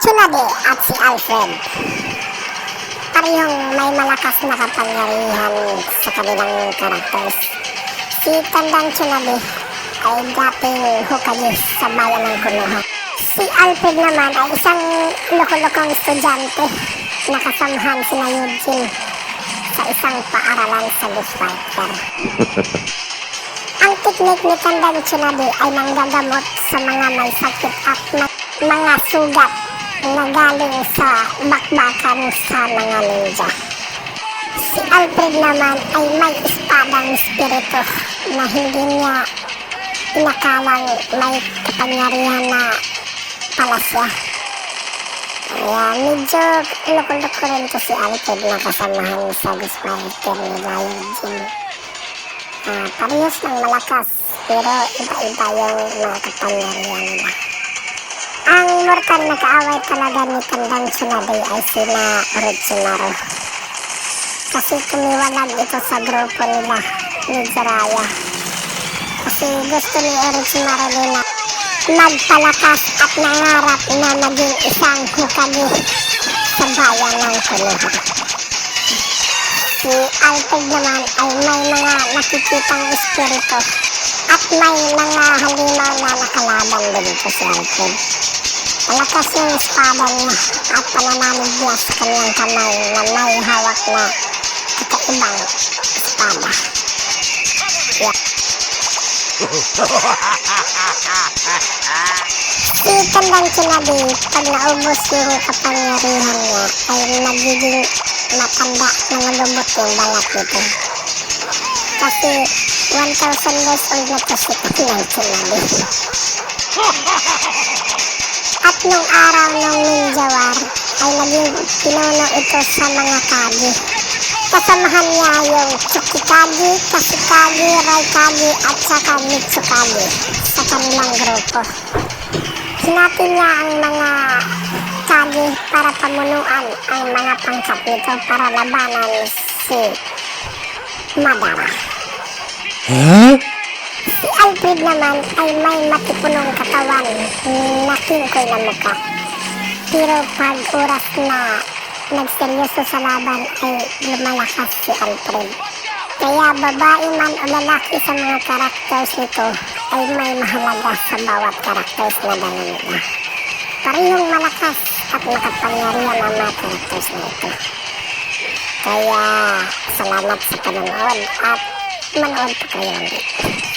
Tsunade at si Alfred. Parehong may malakas na kapangyarihan sa kanilang characters. Si Tandang Tsunade ay dating Hokage sa bayan ng Konoha. Si Alfred naman ay isang loko-lokong estudyante na kasamahan sina Eugene sa isang paaralan sa Ghost Fighter. Ang teknik ni Tandang Tsunade ay nanggagamot sa mga may sakit at mga sugat na galing sa bakbakan sa mga ninja. Si Alfred naman ay may espadang spirito na hindi niya inakalang may kapangyarihan na pala siya. Kaya medyo loko-loko rin to si Alfred na kasamahan sa Ghost Fighter ni Ryan Jin. Ah, parehas ng malakas pero iba-iba yung mga kapangyarihan nila. Ang mortal na kaaway talaga ni Tandang Tsunade ay sina Orochimaru. Kasi tumiwalag ito sa grupo nila ni Jiraiya. Kasi gusto ni Orochimaru din na magpalakas at nangarap na maging isang Hokage sa bayan ng Konoha. Si Alfred naman ay may mga nakikitang espiritu at may mga halimaw na nakalaban din po si Alfred. Malakas yung espada niya at pananalig niya sa kanyang kamay na may hawak na kakaibang espada. Yeah. Si Tandang Tsunade, pag naubos yung kapangyarihan niya, ay nagiging matanda ng lubot yung balat nito. Kasi 1,000 years old na to si Tandang Tsunade. At nung araw ng Ninja War, ay naging pinuno ito sa mga kagi. Kasamahan niya yung Tsukikage, Kashikage, Raikage at saka Mitsukage sa kanilang grupo. Hinati niya ang mga kage para pamunuan ang mga pangkat nito para labanan si Madara. Si Alfred naman ay may matipunong katawan na kingkoy na mukha. Pero pag oras na nagseryoso sa laban ay lumalakas si Alfred. Kaya babae man o lalaki sa mga characters nito ay may mahalaga sa bawat characters na dala nila. Parehong malakas at makapangyarihan ang mga characters na ito. Kaya salamat sa panonood at manood pa kayo ulit.